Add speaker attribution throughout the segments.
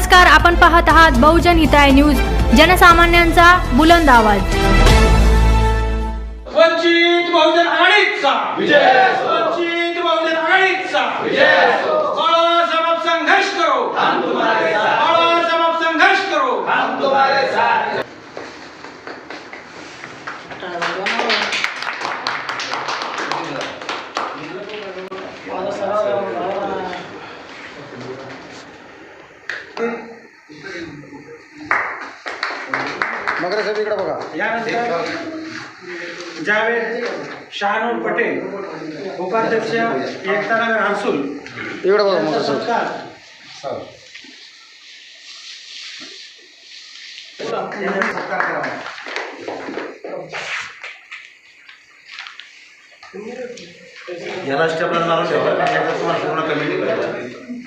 Speaker 1: नमस्कार आपण पाहत आहात बहुजन हिताय न्यूज जनसामान्यांचा बुलंद आवाज.
Speaker 2: वंचित बहुजन आघाडीचा.
Speaker 3: विजय असो.
Speaker 2: वंचित बहुजन आघाडीचा.
Speaker 3: विजय
Speaker 4: मगर साहेब इकडे बघा.
Speaker 2: यानंतर जावेद शहानूर पटेल उपाध्यक्ष एकतानगर हर्सुल
Speaker 4: इकडे बघा मगर साहेब
Speaker 2: सत्कार. करावा
Speaker 3: याला स्टेपला मारून ठेवा पूर्ण कमिटी करायची.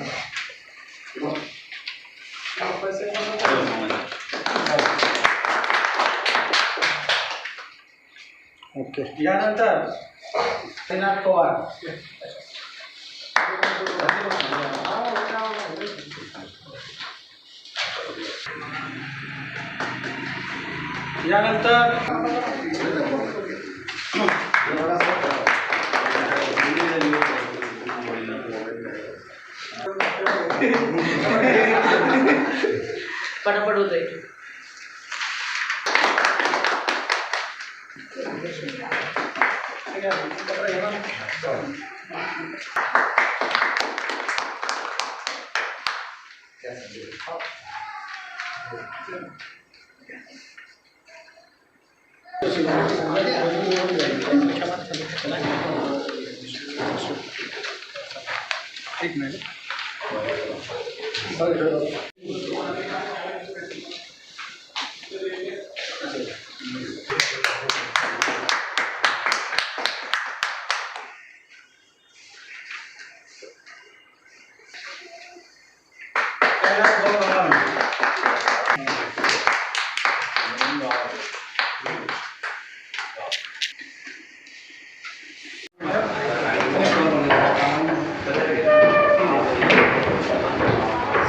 Speaker 4: ओके.
Speaker 2: यानंतर श्रीनाथ पवार. यानंतर
Speaker 5: पटापट होत आहे
Speaker 2: कैलास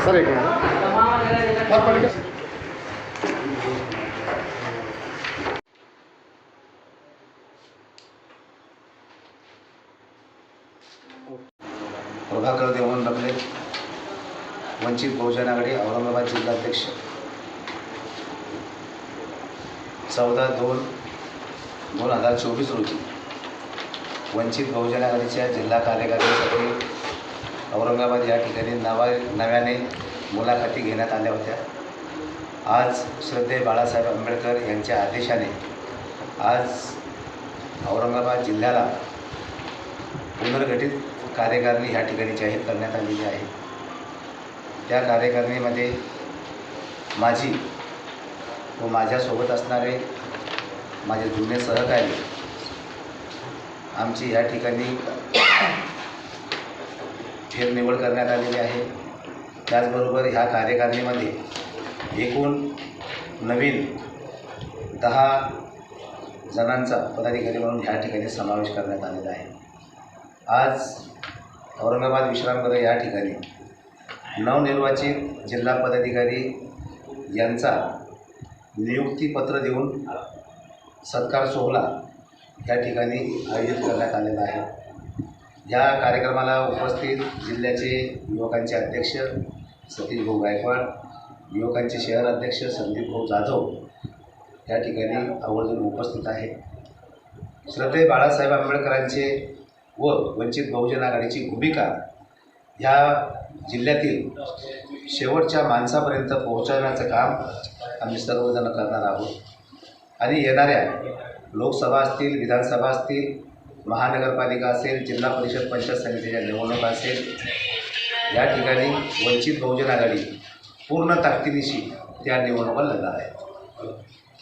Speaker 4: सर एक
Speaker 6: प्रभाकर देवन डबले वंचित बहुजन आघाडी औरंगाबाद जिल्हाध्यक्ष. चौदा दोन दोन हजार चोवीस रोजी वंचित बहुजन आघाडीच्या जिल्हा कार्यकारिणीसाठी औरंगाबाद या ठिकाणी नवा नव्याने मुलाखती घेण्यात आल्या होत्या. आज श्रद्धे बाळासाहेब आंबेडकर यांच्या आदेशाने आज औरंगाबाद जिल्ह्याला पुनर्गठित कार्यकारिणी ह्या ठिकाणी जाहीर करण्यात आलेली आहे. त्या कार्यकारिणीमध्ये माझी व माझ्यासोबत असणारे माझे जुने सहकारी आमची या ठिकाणी फेरनिवड करण्यात आलेली आहे. त्याचबरोबर ह्या कार्यकारिणीमध्ये एकूण नवीन दहा जणांचा पदाधिकारी म्हणून ह्या ठिकाणी समावेश करण्यात आलेला आहे. आज औरंगाबाद विश्रामगृह या ठिकाणी नवनिर्वाचित जिल्हा पदाधिकारी यांचा नियुक्तीपत्र देऊन सत्कार सोहळा या ठिकाणी आयोजित करण्यात आलेला आहे. या कार्यक्रमाला उपस्थित जिल्ह्याचे युवकांचे अध्यक्ष सतीश भाऊ गायकवाड युवकांचे शहर अध्यक्ष संदीप भाऊ जाधव या ठिकाणी आवर्जून उपस्थित आहे श्रद्धे बाळासाहेब आंबेडकरांचे व वंचित बहुजन आघाडीची भूमिका ह्या जिल्ह्यातील शेवटच्या माणसापर्यंत पोहोचवण्याचं काम आम्ही सर्वजण करणार आहोत. आणि येणाऱ्या लोकसभा असतील विधानसभा असतील महानगरपालिका असेल जिल्हा परिषद पंचायत समितीच्या निवडणुका असेल या ठिकाणी वंचित बहुजन आघाडी पूर्ण ताकदीनिशी त्या निवडणुका लढणार आहेत.